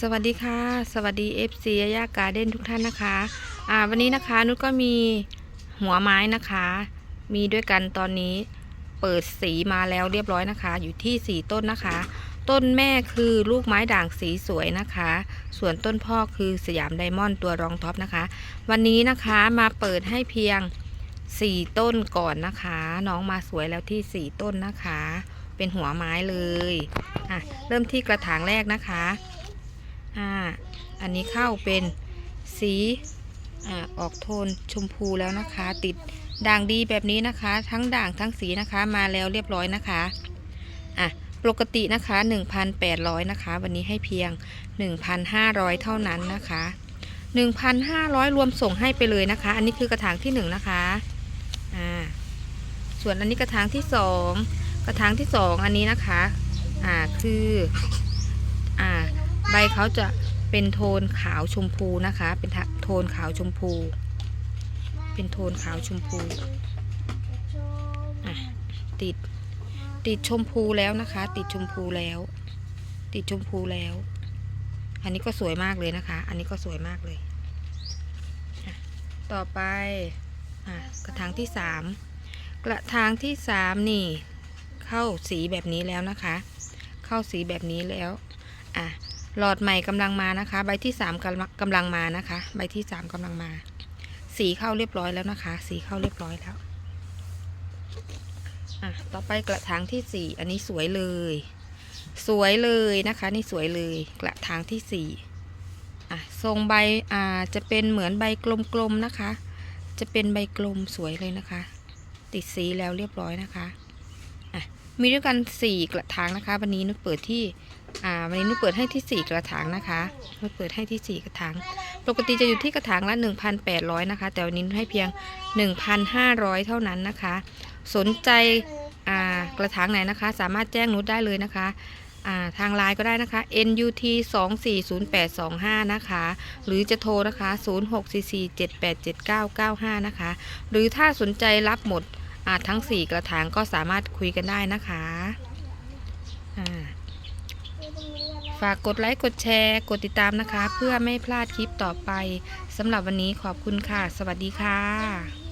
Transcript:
สวัสดีค่ะ สวัสดี FC ยาการ์เด้นทุกท่านนะคะอ่าวันนี้นะคะนุชก็มีหัวไม้นะคะ มีด้วยกันตอนนี้เปิดสีมาแล้วเรียบร้อยนะคะ อยู่ที่ 4 ต้นนะคะ ต้นแม่คือลูกไม้ด่างสีสวยนะคะ ส่วนต้นพ่อคือสยามไดมอนด์ตัวรองท็อปนะคะ วันนี้นะคะมาเปิดให้เพียง 4 ต้นก่อนนะคะ น้องมาสวยแล้วที่ 4 ต้นนะคะ เป็นหัวไม้เลยอะเริ่มที่กระถางแรกนะคะ อ่าอันนี้เข้าเป็นสีอ่าออกโทนชมพูแล้วนะคะ ติดด่างดีแบบนี้นะคะ ทั้งด่างทั้งสีนะคะมาแล้วเรียบร้อยนะคะอะปกตินะคะ 1,800 นะคะ วันนี้ให้เพียง 1,500 เท่านั้นนะคะ 1,500 รวมส่งให้ไปเลยนะคะ อันนี้คือกระถางที่ 1 นะคะอ่าส่วนอันนี้กระถางที่ 2 กระถางที่ 2 อันนี้นะคะอ่าคือ ใบเขาจะเป็นโทนขาวชมพูนะคะ เป็นโทนขาวชมพู เป็นโทนขาวชมพูติดติดชมพูแล้วนะคะ ติดชมพูแล้ว ติดชมพูแล้ว อันนี้ก็สวยมากเลยนะคะ อันนี้ก็สวยมากเลยต่อไปอกระถางที่สามกระถางที่สามนี่ เข้าสีแบบนี้แล้วนะคะ เข้าสีแบบนี้แล้วอะ หลอดใหม่กำลังมานะคะ ใบที่สามกำลังกำลังมานะคะ ใบที่สามกำลังมา สีเข้าเรียบร้อยแล้วนะคะ สีเข้าเรียบร้อยแล้วอะต่อไปกระถางที่สี่อันนี้สวยเลย สวยเลยนะคะ นี่สวยเลยกระถางที่สี่อะทรงใบอ่าจะเป็นเหมือนใบกลมๆนะคะ จะเป็นใบกลมสวยเลยนะคะ ติดสีแล้วเรียบร้อยนะคะอะ มีด้วยกันสี่กระถางนะคะ วันนี้นุชเปิดที่อ่าวันนี้นุชเปิดให้ที่ 4 กระถางนะคะนุชเปิดให้ที่ 4 กระถาง ปกติจะอยู่ที่กระถางละ 1,800 นะคะ แต่วันนี้นุชให้เพียง 1,500 เท่านั้นนะคะ สนใจอ่ากระถางไหนนะคะ สามารถแจ้งนุชได้เลยนะคะอ่าทางไลน์ก็ได้นะคะ NUT 240825 นะคะ หรือจะโทรนะคะ 0644787995 นะคะ หรือถ้าสนใจรับหมด อ่าทั้งสี่กระถางก็สามารถคุยกันได้นะคะฝากกดไลค์ กดแชร์ กดติดตามนะคะ เพื่อไม่พลาดคลิปต่อไปสำหรับวันนี้ขอบคุณค่ะ สวัสดีค่ะ